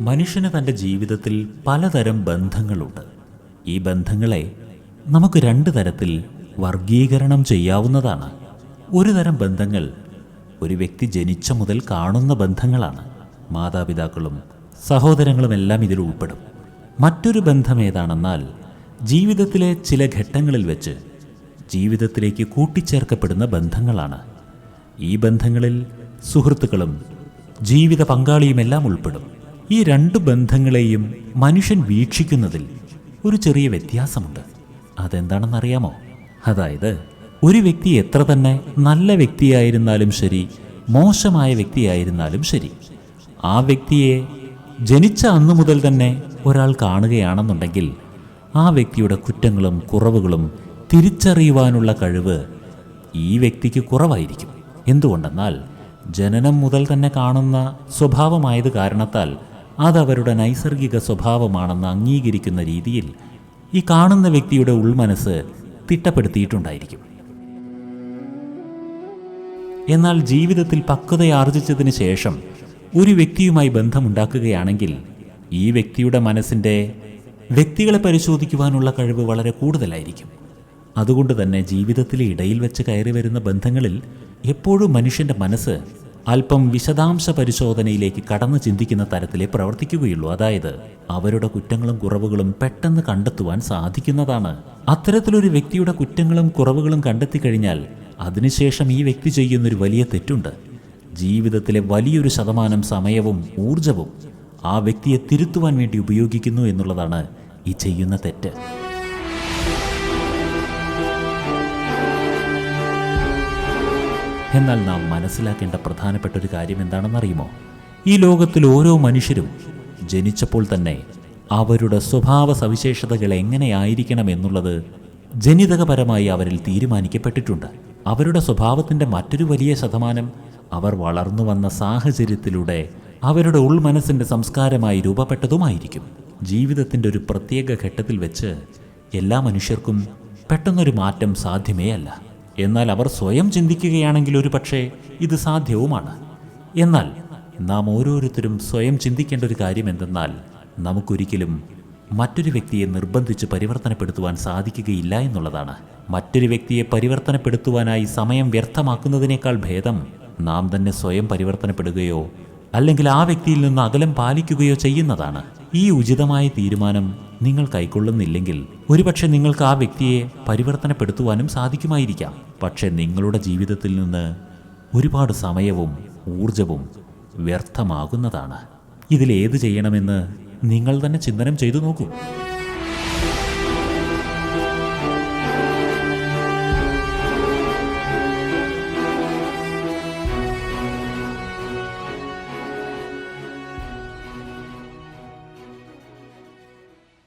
മനുഷ്യന് തന്റെ ജീവിതത്തിൽ പലതരം ബന്ധങ്ങളുണ്ട്. ഈ ബന്ധങ്ങളെ നമുക്ക് രണ്ട് തരത്തിൽ വർഗീകരണം ചെയ്യാവുന്നതാണ്. ഒരു തരം ബന്ധങ്ങൾ ഒരു വ്യക്തി ജനിച്ച മുതൽ കാണുന്ന ബന്ധങ്ങളാണ്. മാതാപിതാക്കളും സഹോദരങ്ങളും എല്ലാം ഇതിൽ ഉൾപ്പെടും. മറ്റൊരു ബന്ധം ഏതാണെന്നാൽ ജീവിതത്തിലെ ചില ഘട്ടങ്ങളിൽ വെച്ച് ജീവിതത്തിലേക്ക് കൂട്ടിച്ചേർക്കപ്പെടുന്ന ബന്ധങ്ങളാണ്. ഈ ബന്ധങ്ങളിൽ സുഹൃത്തുക്കളും ജീവിത പങ്കാളിയുമെല്ലാം ഉൾപ്പെടും. ഈ രണ്ട് ബന്ധങ്ങളെയും മനുഷ്യൻ വീക്ഷിക്കുന്നതിൽ ഒരു ചെറിയ വ്യത്യാസമുണ്ട്. അതെന്താണെന്നറിയാമോ? അതായത് ഒരു വ്യക്തി എത്ര തന്നെ നല്ല വ്യക്തിയായിരുന്നാലും ശരി മോശമായ വ്യക്തിയായിരുന്നാലും ശരി ആ വ്യക്തിയെ ജനിച്ച അന്നു മുതൽ തന്നെ ഒരാൾ കാണുകയാണെന്നുണ്ടെങ്കിൽ ആ വ്യക്തിയുടെ കുറ്റങ്ങളും കുറവുകളും തിരിച്ചറിയുവാനുള്ള കഴിവ് ഈ വ്യക്തിക്ക് കുറവായിരിക്കും. എന്തുകൊണ്ടെന്നാൽ ജനനം മുതൽ തന്നെ കാണുന്ന സ്വഭാവമായത് കാരണത്താൽ അതവരുടെ നൈസർഗിക സ്വഭാവമാണെന്ന് അംഗീകരിക്കുന്ന രീതിയിൽ ഈ കാണുന്ന വ്യക്തിയുടെ ഉൾമനസ് തിട്ടപ്പെടുത്തിയിട്ടുണ്ടായിരിക്കും. എന്നാൽ ജീവിതത്തിൽ പക്വതയാർജിച്ചതിന് ശേഷം ഒരു വ്യക്തിയുമായി ബന്ധമുണ്ടാക്കുകയാണെങ്കിൽ ഈ വ്യക്തിയുടെ മനസ്സിന്റെ വ്യക്തികളെ പരിശോധിക്കുവാനുള്ള കഴിവ് വളരെ കൂടുതലായിരിക്കും. അതുകൊണ്ട് തന്നെ ജീവിതത്തിലെ ഇടയിൽ വെച്ച് കയറി വരുന്ന ബന്ധങ്ങളിൽ എപ്പോഴും മനുഷ്യന്റെ മനസ്സ് അല്പം വിശദാംശ പരിശോധനയിലേക്ക് കടന്നു ചിന്തിക്കുന്ന തരത്തിലേ പ്രവർത്തിക്കുകയുള്ളൂ. അതായത് അവരുടെ കുറ്റങ്ങളും കുറവുകളും പെട്ടെന്ന് കണ്ടെത്തുവാൻ സാധിക്കുന്നതാണ്. അത്തരത്തിലൊരു വ്യക്തിയുടെ കുറ്റങ്ങളും കുറവുകളും കണ്ടെത്തി കഴിഞ്ഞാൽ അതിനുശേഷം ഈ വ്യക്തി ചെയ്യുന്നൊരു വലിയ തെറ്റുണ്ട്. ജീവിതത്തിലെ വലിയൊരു ശതമാനം സമയവും ഊർജവും ആ വ്യക്തിയെ തിരുത്തുവാൻ വേണ്ടി ഉപയോഗിക്കുന്നു എന്നുള്ളതാണ് ഈ ചെയ്യുന്ന തെറ്റ്. എന്നാൽ നാം മനസ്സിലാക്കേണ്ട പ്രധാനപ്പെട്ട ഒരു കാര്യം എന്താണെന്നറിയുമോ? ഈ ലോകത്തിൽ ഓരോ മനുഷ്യരും ജനിച്ചപ്പോൾ തന്നെ അവരുടെ സ്വഭാവ സവിശേഷതകൾ എങ്ങനെയായിരിക്കണം എന്നുള്ളത് ജനിതകപരമായി അവരിൽ തീരുമാനിക്കപ്പെട്ടിട്ടുണ്ട്. അവരുടെ സ്വഭാവത്തിന്റെ മറ്റൊരു വലിയ ശതമാനം അവർ വളർന്നു വന്ന സാഹചര്യത്തിലൂടെ അവരുടെ ഉൾമനസ്സിന്റെ സംസ്കാരമായി രൂപപ്പെട്ടതുമായിരിക്കും. ജീവിതത്തിന്റെ ഒരു പ്രത്യേക ഘട്ടത്തിൽ വെച്ച് എല്ലാ മനുഷ്യർക്കും പെട്ടെന്നൊരു മാറ്റം സാധ്യമേ അല്ല എന്നാൽ അവർ സ്വയം ചിന്തിക്കുകയാണെങ്കിൽ ഒരു പക്ഷേ ഇത് സാധ്യവുമാണ്. എന്നാൽ നാം ഓരോരുത്തരും സ്വയം ചിന്തിക്കേണ്ട ഒരു കാര്യം എന്തെന്നാൽ നമുക്കൊരിക്കലും മറ്റൊരു വ്യക്തിയെ നിർബന്ധിച്ച് പരിവർത്തനപ്പെടുത്തുവാൻ സാധിക്കുകയില്ല എന്നുള്ളതാണ്. മറ്റൊരു വ്യക്തിയെ പരിവർത്തനപ്പെടുത്തുവാനായി സമയം വ്യർത്ഥമാക്കുന്നതിനേക്കാൾ ഭേദം നാം തന്നെ സ്വയം പരിവർത്തനപ്പെടുകയോ അല്ലെങ്കിൽ ആ വ്യക്തിയിൽ നിന്ന് അകലം പാലിക്കുകയോ ചെയ്യുന്നതാണ്. ഈ ഉചിതമായ തീരുമാനം നിങ്ങൾ കൈക്കൊള്ളുന്നില്ലെങ്കിൽ ഒരുപക്ഷെ നിങ്ങൾക്ക് ആ വ്യക്തിയെ പരിവർത്തനപ്പെടുത്തുവാനും സാധിക്കുമായിരിക്കാം. പക്ഷേ നിങ്ങളുടെ ജീവിതത്തിൽ നിന്ന് ഒരുപാട് സമയവും ഊർജവും വ്യർത്ഥമാകുന്നതാണ്. ഇതിലേത് ചെയ്യണമെന്ന് നിങ്ങൾ തന്നെ ചിന്തനം ചെയ്തു നോക്കൂ.